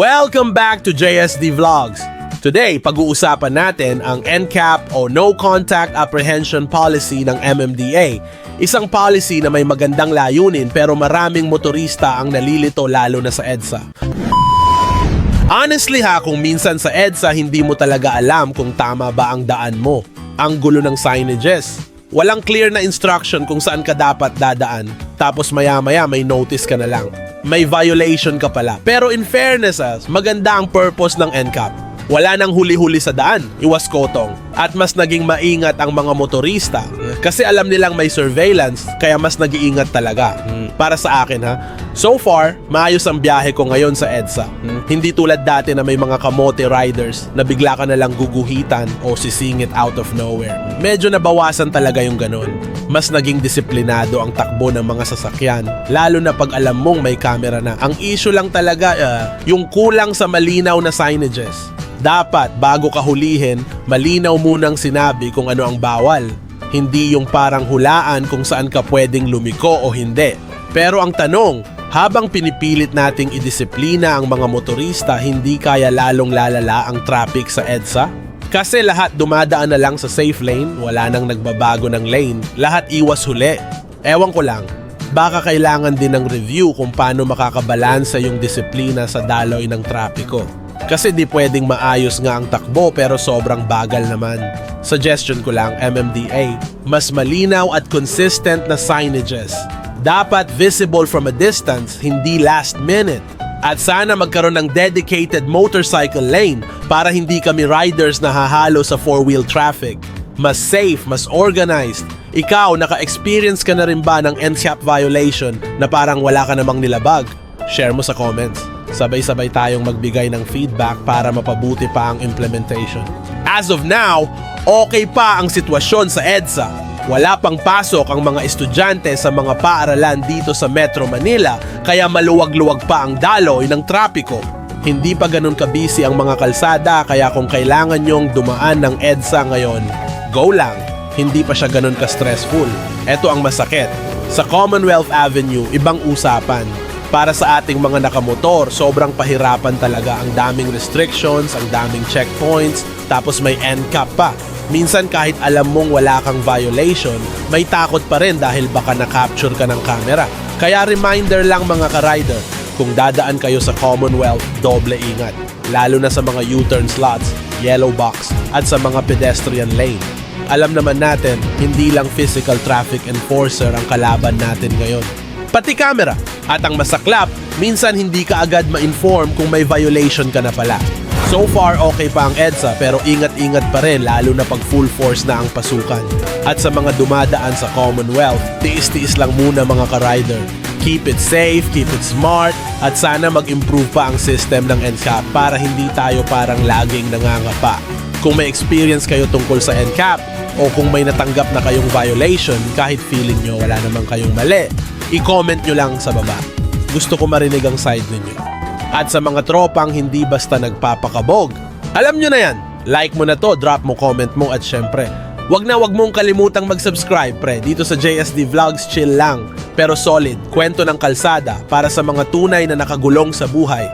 Welcome back to JSD Vlogs. Today, pag-uusapan natin ang NCAP o No Contact Apprehension Policy ng MMDA. Isang policy na may magandang layunin pero maraming motorista ang nalilito lalo na sa EDSA. Honestly ha, kung minsan sa EDSA hindi mo talaga alam kung tama ba ang daan mo. Ang gulo ng signages. Walang clear na instruction kung saan ka dapat dadaan. Tapos maya-maya may notice ka na lang. May violation ka pala. Pero in fairness, ah, maganda ang purpose ng NCAP. Wala nang huli-huli sa daan, iwas kotong. At mas naging maingat ang mga motorista. Kasi alam nilang may surveillance, kaya mas nag-iingat talaga. Para sa akin ha. So far, maayos ang biyahe ko ngayon sa EDSA. Hindi tulad dati na may mga kamote riders na bigla ka na lang guguhitan o sisingit out of nowhere. Medyo nabawasan talaga yung ganun. Mas naging disiplinado ang takbo ng mga sasakyan, lalo na pag alam mong may camera na. Ang issue lang talaga, ah, yung kulang sa malinaw na signages. Dapat bago ka hulihin, malinaw munang sinabi kung ano ang bawal. Hindi yung parang hulaan kung saan ka pwedeng lumiko o hindi. Pero ang tanong, habang pinipilit nating idisiplina ang mga motorista, hindi kaya lalong lalala ang traffic sa EDSA? Kasi lahat dumadaan na lang sa safe lane, wala nang nagbabago ng lane, lahat iwas huli. Ewan ko lang, baka kailangan din ng review kung paano makakabalansa yung disiplina sa daloy ng trapiko. Kasi di pwedeng maayos nga ang takbo pero sobrang bagal naman. Suggestion ko lang, MMDA, mas malinaw at consistent na signages. Dapat visible from a distance, hindi last minute. At sana magkaroon ng dedicated motorcycle lane para hindi kami riders na hahalo sa four-wheel traffic. Mas safe, mas organized. Ikaw, naka-experience ka na rin ba ng NCAP violation na parang wala ka namang nilabag? Share mo sa comments. Sabay-sabay tayong magbigay ng feedback para mapabuti pa ang implementation. As of now, okay pa ang sitwasyon sa EDSA. Wala pang pasok ang mga estudyante sa mga paaralan dito sa Metro Manila kaya maluwag-luwag pa ang daloy ng trapiko. Hindi pa ganun kabisi ang mga kalsada kaya kung kailangan nyong dumaan ng EDSA ngayon, go lang. Hindi pa siya ganun ka-stressful. Ito ang masakit. Sa Commonwealth Avenue, ibang usapan. Para sa ating mga nakamotor, sobrang pahirapan talaga. Ang daming restrictions, ang daming checkpoints, tapos may NCAP pa. Minsan kahit alam mong wala kang violation, may takot pa rin dahil baka na-capture ka ng camera. Kaya reminder lang mga ka-rider, kung dadaan kayo sa Commonwealth, doble ingat. Lalo na sa mga U-turn slots, yellow box, at sa mga pedestrian lane. Alam naman natin, hindi lang physical traffic enforcer ang kalaban natin ngayon. Pati camera. At ang masaklap, minsan hindi ka agad ma-inform kung may violation ka na pala. So far, okay pa ang EDSA pero ingat-ingat pa rin lalo na pag full force na ang pasukan. At sa mga dumadaan sa Commonwealth, tiis-tiis lang muna mga ka-rider. Keep it safe, keep it smart, at sana mag-improve pa ang system ng NCAP para hindi tayo parang laging nangangapa. Kung may experience kayo tungkol sa NCAP o kung may natanggap na kayong violation kahit feeling nyo wala namang kayong mali, i-comment nyo lang sa baba. Gusto ko marinig ang side ninyo. At sa mga tropang hindi basta nagpapakabog, alam nyo na yan. Like mo na to, drop mo comment mo at syempre, wag na wag mong kalimutang mag-subscribe pre dito sa JSD Vlogs chill lang pero solid kwento ng kalsada para sa mga tunay na nakagulong sa buhay